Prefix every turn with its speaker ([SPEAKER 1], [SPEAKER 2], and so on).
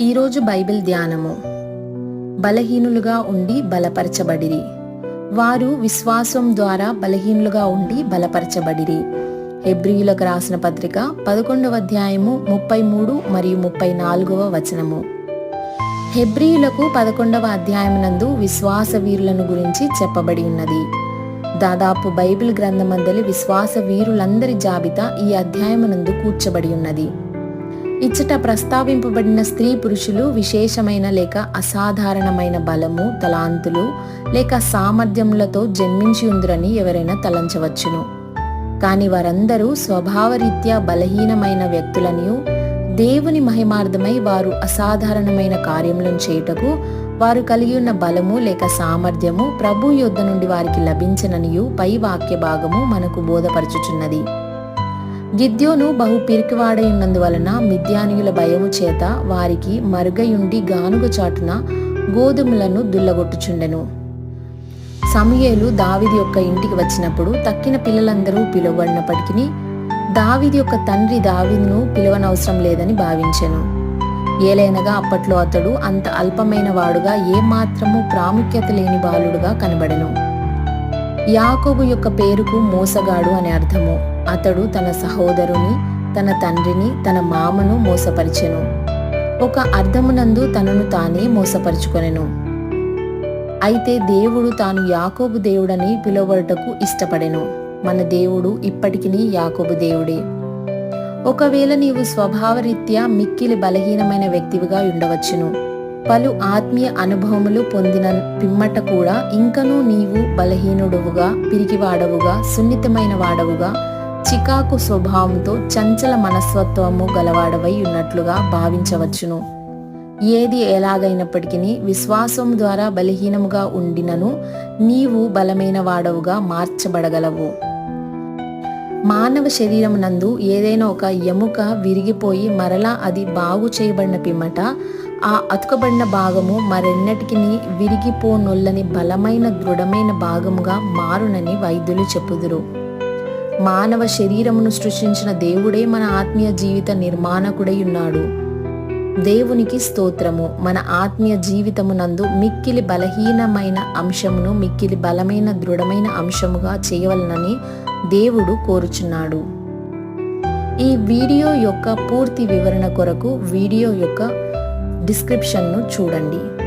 [SPEAKER 1] ఈరోజు బైబిల్ ధ్యానము. బలహీనులుగా ఉండి బలపరచబడిరి. వారు విశ్వాసం ద్వారా బలహీనులుగా ఉండి బలపరచబడిరి. హెబ్రియులకు రాసిన పత్రిక పదకొండవ అధ్యాయము ముప్పై మూడు మరియు ముప్పై నాలుగవ వచనము. హెబ్రియులకు పదకొండవ అధ్యాయమునందు విశ్వాస వీరులను గురించి చెప్పబడి ఉన్నది. దాదాపు బైబిల్ గ్రంథమందలి విశ్వాస వీరులందరి జాబితా ఈ అధ్యాయమునందు కూర్చబడి ఉన్నది. ఇచ్చట ప్రస్తావింపబడిన స్త్రీ పురుషులు విశేషమైన లేక అసాధారణమైన బలము తలాంతులు లేక సామర్థ్యములతో జన్మించి ఉందిరని ఎవరైనా తలంచవచ్చును. కాని వారందరూ స్వభావరీత్యా బలహీనమైన వ్యక్తులనియు దేవుని మహిమార్థమై వారు అసాధారణమైన కార్యములను చేయుటకు వారు కలిగి ఉన్న బలము లేక సామర్థ్యము ప్రభు యొద్ద నుండి వారికి లభించననియు పై వాక్య భాగము మనకు బోధపరచుచున్నది. గిద్యోను బహు పిరికివాడైనందువలన మిద్యానీయుల భయము చేత వారికి మరుగయుండి గానుగ చాటున గోధుమలను దుల్లగొట్టుచుండెను. సమయేలు దావిది యొక్క ఇంటికి వచ్చినప్పుడు తక్కిన పిల్లలందరూ పిలువబడినప్పటికీ దావిది యొక్క తండ్రి దావిద్ను పిలవనవసరం లేదని భావించెను. ఏలైనగా అప్పట్లో అతడు అంత అల్పమైన వాడుగా ఏమాత్రము ప్రాముఖ్యత లేని బాలుడుగా కనబడెను. యాకోబు యొక్క పేరుకు మోసగాడు అని అర్థము. అతడు తన సహోదరుని తన తండ్రిని తన మామను మోసపరిచెను. ఒక అర్థమునందు తనను తానే మోసపరుచుకొనెను. అయితే దేవుడు తాను యాకోబు దేవుడని పిలువటకు ఇష్టపడెను. మన దేవుడు ఇప్పటికిని యాకోబు దేవుడే. ఒకవేళ నీవు స్వభావరీత్యా మిక్కిలి బలహీనమైన వ్యక్తివిగా ఉండవచ్చును. పలు ఆత్మీయ అనుభవములు పొందిన పిమ్మట కూడా ఇంకనూ నీవు బలహీనుడువుగా పిరికివాడవుగా సున్నితమైన వాడవుగా చికాకు స్వభావంతో చంచల మనస్తత్వము గలవాడవై ఉన్నట్లుగా భావించవచ్చును. ఏది ఎలాగైనప్పటికీ విశ్వాసం ద్వారా బలహీనముగా ఉండినను నీవు బలమైన వాడవుగా మార్చబడగలవు. మానవ శరీరం నందు ఏదైనా ఒక ఎముక విరిగిపోయి మరలా అది బాగు చేయబడిన పిమ్మట ఆ అతుకబడిన భాగము మరెన్నటికి విరిగిపోనొల్లని బలమైన దృఢమైన భాగముగా మారునని వైద్యులు చెప్పుదురు. మానవ శరీరమును సృష్టించిన దేవుడే మన ఆత్మీయ జీవిత నిర్మాణకుడై ఉన్నాడు. దేవునికి స్తోత్రము. మన ఆత్మీయ జీవితమునందు మిక్కిలి బలహీనమైన అంశమును మిక్కిలి బలమైన దృఢమైన అంశముగా చేయవలనని దేవుడు కోరుచున్నాడు. ఈ వీడియో యొక్క పూర్తి వివరణ కొరకు వీడియో యొక్క డిస్క్రిప్షన్ను చూడండి.